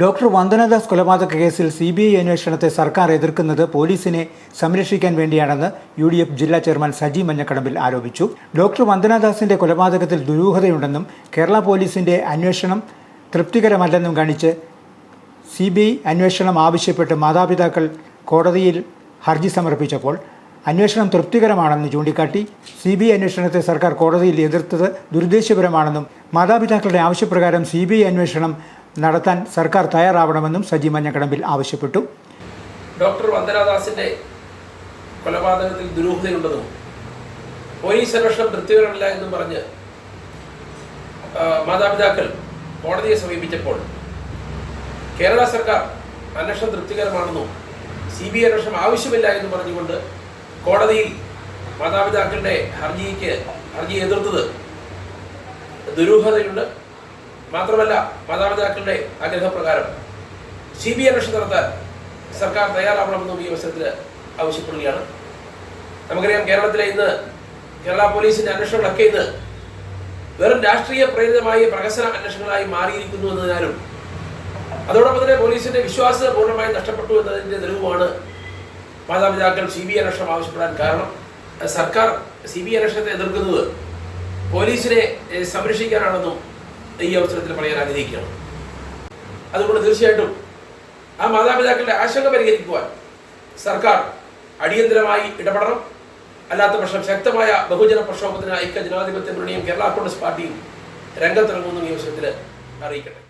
Doctor Vandana Das കൊലപാതക കേസിൽ C B I അന്വേഷണത്തെ സർക്കാർ എതിർക്കുന്നത് പോലീസിനെ സംരക്ഷിക്കാൻ വേണ്ടിയാണെന്ന് യു ഡി എഫ് ജില്ലാ ചെയർമാൻ സജി മഞ്ഞക്കടമ്പിൽ ആരോപിച്ചു. ഡോക്ടർ വന്ദനദാസിന്റെ കൊലപാതകത്തിൽ ദുരൂഹതയുണ്ടെന്നും കേരള പോലീസിന്റെ അന്വേഷണം തൃപ്തികരമല്ലെന്നും കാണിച്ച് സി ബി ഐ അന്വേഷണം ആവശ്യപ്പെട്ട് മാതാപിതാക്കൾ കോടതിയിൽ ഹർജി സമർപ്പിച്ചപ്പോൾ അന്വേഷണം തൃപ്തികരമാണെന്ന് ചൂണ്ടിക്കാട്ടി സി ബി ഐ അന്വേഷണത്തെ സർക്കാർ കോടതിയിൽ എതിർത്തത് ദുരുദ്ദേശപരമാണെന്നും മാതാപിതാക്കളുടെ ആവശ്യപ്രകാരം സി ബി ഐ അന്വേഷണം നടത്താൻ സർക്കാർ തയ്യാറാവണമെന്നും സജി മഞ്ഞക്കടമ്പിൽ ആവശ്യപ്പെട്ടു. ഡോക്ടർ വന്ദനാദാസിന്റെ കൊലപാതകത്തിൽ ദുരൂഹതയുണ്ടെന്നും പോലീസ് അന്വേഷണം തൃപ്തികരമല്ല എന്നും പറഞ്ഞ് മാതാപിതാക്കൾ കോടതിയെ സമീപിച്ചപ്പോൾ കേരള സർക്കാർ അന്വേഷണം തൃപ്തികരമാണെന്നും സി ബി അന്വേഷണം ആവശ്യമില്ല എന്ന് പറഞ്ഞുകൊണ്ട് കോടതിയിൽ മാതാപിതാക്കളുടെ ഹർജിക്ക് ഹർജി എതിർത്തത് ദുരൂഹതയുണ്ട്. മാത്രമല്ല മാതാപിതാക്കളുടെ ആഗ്രഹപ്രകാരം സി ബി അന്വേഷണം നടത്താൻ സർക്കാർ തയ്യാറാവണമെന്നും ഈ അവസരത്തിൽ ആവശ്യപ്പെടുകയാണ്. നമുക്കറിയാം കേരളത്തിലെ ഇന്ന് കേരള പോലീസിന്റെ അന്വേഷണങ്ങളൊക്കെ ഇന്ന് വെറും രാഷ്ട്രീയ പ്രേരിതമായി പ്രഹസന അന്വേഷണങ്ങളായി മാറിയിരിക്കുന്നു എന്നതിനാലും അതോടൊപ്പം തന്നെ പോലീസിന്റെ വിശ്വാസ്യത പൂർണമായി നഷ്ടപ്പെട്ടു എന്നതിന്റെ തെളിവുമാണ് മാതാപിതാക്കൾ സി ബി അന്വേഷണം ആവശ്യപ്പെടാൻ കാരണം. സർക്കാർ സി ബി അന്വേഷണത്തെ എതിർക്കുന്നത് പോലീസിനെ സംരക്ഷിക്കാനാണെന്നും ഈ അവസരത്തിൽ പറയാൻ ആഗ്രഹിക്കുകയാണ്. അതുകൊണ്ട് തീർച്ചയായിട്ടും ആ മാതാപിതാക്കളുടെ ആശങ്ക പരിഹരിക്കുവാൻ സർക്കാർ അടിയന്തരമായി ഇടപെടണം. അല്ലാത്ത പക്ഷം ശക്തമായ ബഹുജന പ്രക്ഷോഭത്തിന് ഐക്യ ജനാധിപത്യ മുന്നണിയും കേരള കോൺഗ്രസ് പാർട്ടിയും രംഗത്തിറങ്ങുമെന്നും ഈ അവസരത്തിൽ അറിയിക്കട്ടെ.